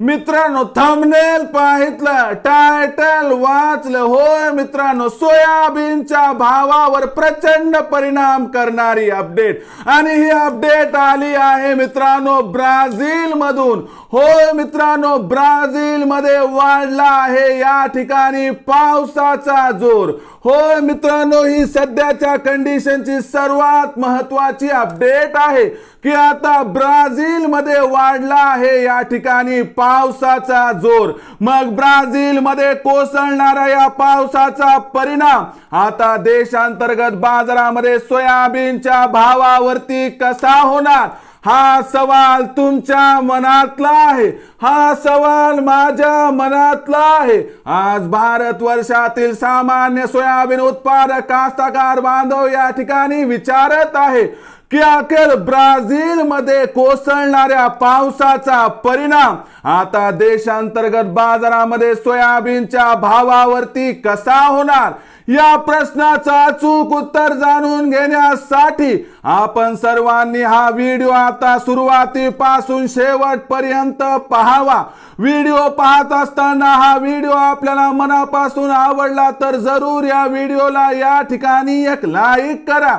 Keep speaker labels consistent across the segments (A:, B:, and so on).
A: मित्रांनो thumbnail पाहितलं title वाचलं. होय मित्रांनो सोयाबीनच्या भावावर प्रचंड परिणाम करणारी अपडेट आणि ही अपडेट आली आहे मित्रांनो ब्राझील मधून होय मित्रांनो ब्राझील मध्ये वाढला आहे. या ठिकाणी पावसाचा जोर. होय मित्रांनो ही सध्याच्या कंडिशनची सर्वात महत्वाची अपडेट आहे. की आता ब्राझील मध्ये वाढला आहे. या ठिकाणी पावसाचा जोर. मग ब्राझील मध्ये कोसळणारा या पावसाचा परिणाम. आता देशांतर्गत बाजारामध्ये सोयाबीनच्या भावावरती कसा होणार? हा सवाल तुमच्या मनातला आहे. हा सवाल माझ्या मनातला आहे. आज भारत वर्षातील सामान्य सोयाबीन उत्पादक कास्तकार बांधव या ठिकाणी विचारत आहे. की अखेर ब्राझीलमध्ये कोसळणाऱ्या पावसाचा परिणाम? आता देशांतर्गत बाजारामध्ये सोयाबीनच्या भावावरती कसा होणार? या प्रश्नाचं अचूक उत्तर जाणून घेण्यासाठी आपण सर्वांनी हा व्हिडिओ आता सुरुवातीपासून शेवटपर्यंत पाहावा. व्हिडिओ पाहत असताना हा व्हिडिओ आपल्याला मनापासून आवडला तर जरूर या व्हिडिओला या ठिकाणी एक लाईक करा.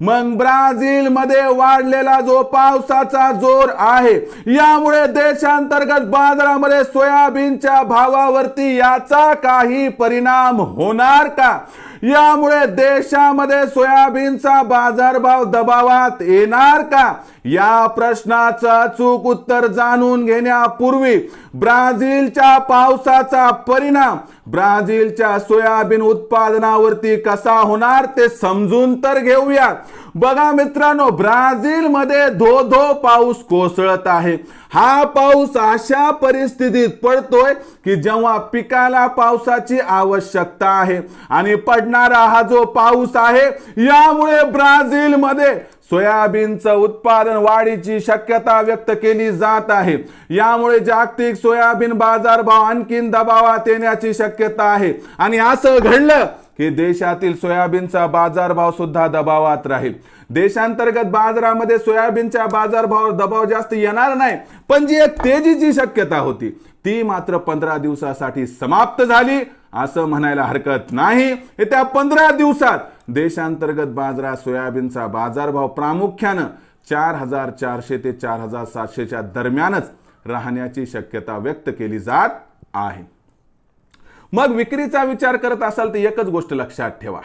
A: मग ब्राझील मध्ये वाढलेला जो पावसाचा जोर आहे यामुळे देशांतर्गत बाजारामध्ये सोयाबीनच्या भावावरती याचा काही परिणाम होणार का? यामुळे देशामध्ये सोयाबीनचा बाजारभाव दबावात येणार का? या प्रश्नाचं अचूक उत्तर जाणून घेण्यापूर्वी ब्राझीलच्या पावसाचा परिणाम ब्राझीलच्या सोयाबीन उत्पादनावरती कसा होणार ते समजून तर घेऊया बघा मित्रांनो ब्राझील मध्ये धो धो पाऊस कोसळत आहे. हा पाऊस अशा परिस्थितीत पडतोय की जेव्हा पिकाला पावसाची आवश्यकता आहे आणि पडणार हा जो पाऊस आहे यामुळे ब्राझीलमध्ये सोयाबीनचं उत्पादन वाढीची शक्यता व्यक्त केली जात आहे. यामुळे जागतिक सोयाबीन बाजारभाव आणखीन दबावात येण्याची शक्यता आहे. आणि असं घडलं की देशातील सोयाबीनचा बाजारभाव सुद्धा दबावात राहील. देशांतर्गत बाजारामध्ये सोयाबीनच्या बाजारभाव दबाव जास्त येणार नाही पण जी एक तेजीची शक्यता होती ती मात्र पंधरा दिवसासाठी समाप्त झाली. असं म्हणायला हरकत नाही. येत्या पंधरा दिवसात देशांतर्गत बाजारात सोयाबीनचा बाजारभाव प्रामुख्यानं चार हजार चारशे ते चार हजार सातशेच्या दरम्यानच राहण्याची शक्यता व्यक्त केली जात आहे. मग विक्रीचा विचार करत असाल तर एकच गोष्ट लक्षात ठेवा.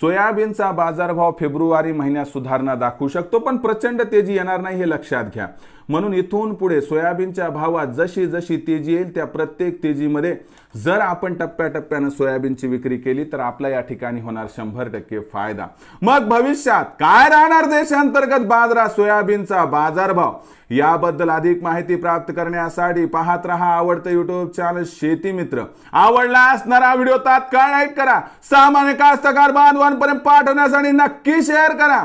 A: सोयाबीनचा बाजारभाव फेब्रुवारी महिन्यात सुधारणा दाखवू शकतो पण प्रचंड तेजी येणार नाही हे लक्षात घ्या. म्हणून इथून पुढे सोयाबीनच्या भावात जशी जशी तेजी येईल त्या प्रत्येक तेजीमध्ये जर आपण टप्प्याटप्प्यानं सोयाबीनची विक्री केली तर आपला या ठिकाणी होणार शंभर टक्के फायदा. मग भविष्यात काय राहणार देशांतर्गत बाजारात सोयाबीनचा बाजारभाव? याबद्दल अधिक माहिती प्राप्त करण्यासाठी पाहत रहा आवडतं युट्यूब चॅनल शेती मित्र. आवडला असणारा व्हिडिओ तात्काळ लाईक करा. सामान्य कास्तकार बांधवांपर्यंत पाठवण्यासाठी नक्की शेअर करा.